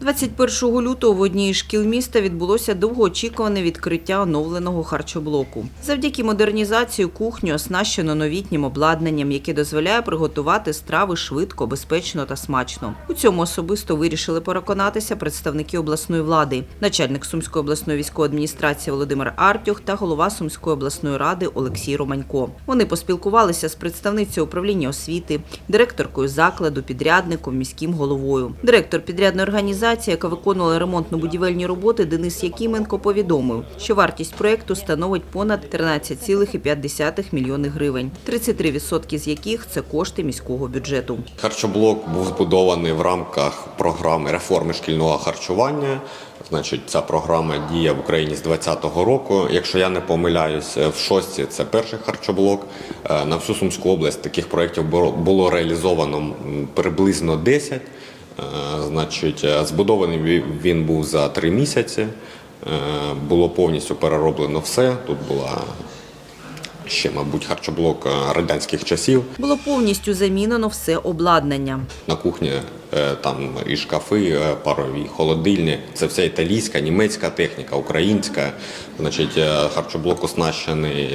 21 лютого в одній із шкіл міста відбулося довгоочікуване відкриття оновленого харчоблоку. Завдяки модернізації кухню оснащено новітнім обладнанням, яке дозволяє приготувати страви швидко, безпечно та смачно. У цьому особисто вирішили переконатися представники обласної влади, начальник Сумської обласної військової адміністрації Володимир Артюх та голова Сумської обласної ради Олексій Романько. Вони поспілкувалися з представницею управління освіти, директоркою закладу, підрядником, міським головою. Директор підрядної організації, яка виконувала ремонтно-будівельні роботи, Денис Якименко повідомив, що вартість проекту становить понад 13,5 мільйони гривень, 33% з яких це кошти міського бюджету. Харчоблок був збудований в рамках програми реформи шкільного харчування. Значить, ця програма діє в Україні з 2020 року. Якщо я не помиляюсь, в шості це перший харчоблок. Е, На всю Сумську область таких проєктів було реалізовано приблизно 10. Е, Значить, е, збудований він був за три місяці. Е, Було повністю перероблено все. Тут була ще, мабуть, харчоблок радянських часів. Було повністю замінено все обладнання. На кухні там і шкафи, е, парові, холодильні. Це вся італійська, німецька техніка, українська. Значить, е, харчоблок оснащений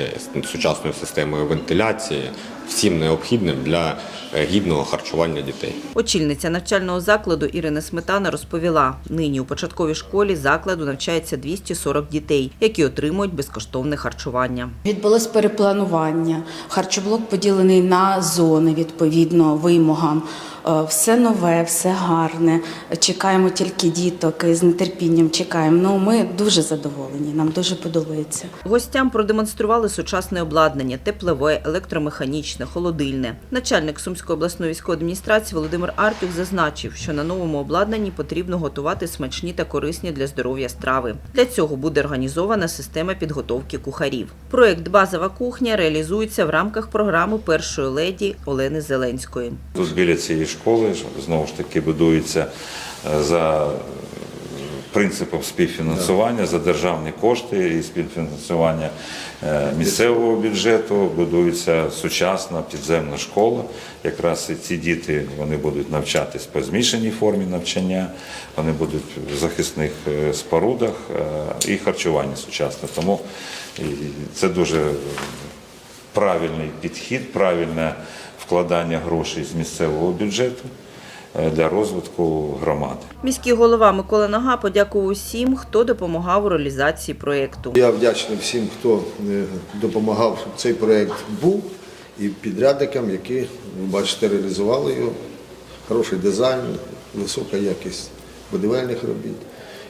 сучасною системою вентиляції, всім необхідним для е, гідного харчування дітей. Очільниця навчального закладу Ірина Сметана розповіла, нині у початковій школі закладу навчається 240 дітей, які отримують безкоштовне харчування. Відбулось перепланування. Харчоблок поділений на зони відповідно вимогам. Е, Все нове, все гарне. Чекаємо тільки діток і з нетерпінням чекаємо. Ну ми дуже задоволені. Нам дуже подобається. Гостям продемонстрували сучасне обладнання, теплове, електромеханічне, холодильне. Начальник Сумської обласної військової адміністрації Володимир Артюх зазначив, що на новому обладнанні потрібно готувати смачні та корисні для здоров'я страви. Для цього буде організована система підготовки кухарів. Проект Базова кухня реалізується в рамках програми першої леді Олени Зеленської. Тут біля цієї школи знову ж таки будується е, за принципом співфінансування за державні кошти і співфінансування е, місцевого бюджету. Будується сучасна підземна школа. Якраз і ці діти вони будуть навчатись по змішаній формі навчання, вони будуть в захисних е, спорудах і харчування сучасне. Тому це дуже правильний підхід, правильне вкладання грошей з місцевого бюджету для розвитку громади. Міський голова Микола Нага подякував усім, хто допомагав у реалізації проєкту. Я вдячний всім, хто е, допомагав, щоб цей проєкт був, і підрядникам, які, ви бачите, реалізували його. Хороший дизайн, висока якість будівельних робіт.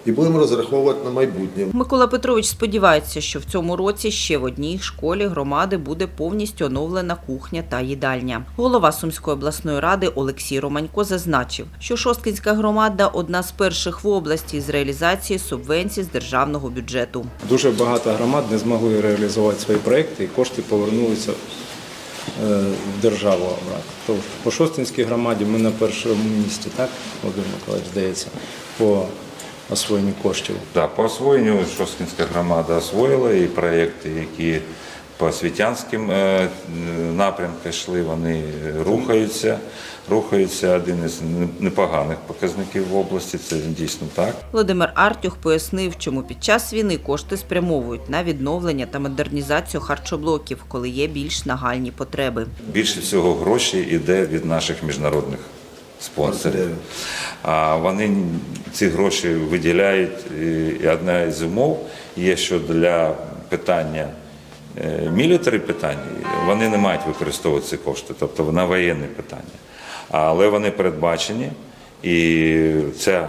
І будемо розраховувати на майбутнє. Микола Петрович сподівається, що в цьому році ще в одній школі громади буде повністю оновлена кухня та їдальня. Голова Сумської обласної ради Олексій Романько зазначив, що Шосткинська громада одна з перших в області з реалізації субвенцій з державного бюджету. Дуже багато громад не змогли реалізувати свої проекти і кошти повернулися е, в державу. Тож по Шостинській громаді ми на першому місці, так, Володимир Миколаївич, здається, по освоєнню коштів. Да, по освоєнню Шосткінська громада освоїла і проєкти, які по освітянським е, напрямкам йшли, вони рухаються. Рухаються один із непоганих показників в області, це дійсно так. Володимир Артюх пояснив, чому під час війни кошти спрямовують на відновлення та модернізацію харчоблоків, коли є більш нагальні потреби. Більше всього грошей йде від наших міжнародних спонсорів. А вони ці гроші виділяють. і- одна із умов є, що для питання мілітарі питань вони не мають використовувати ці кошти, тобто на воєнне питання. Але вони передбачені, і це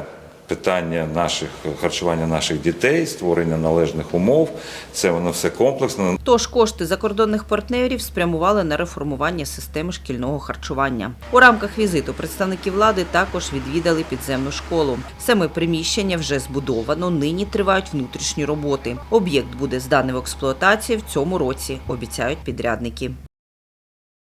питання наших харчування наших дітей, створення належних умов, це воно все комплексно. Тож кошти закордонних партнерів спрямували на реформування системи шкільного харчування. У рамках візиту представники влади також відвідали підземну школу. Саме приміщення вже збудовано. Нині тривають внутрішні роботи. Об'єкт буде зданий в експлуатацію в цьому році, обіцяють підрядники.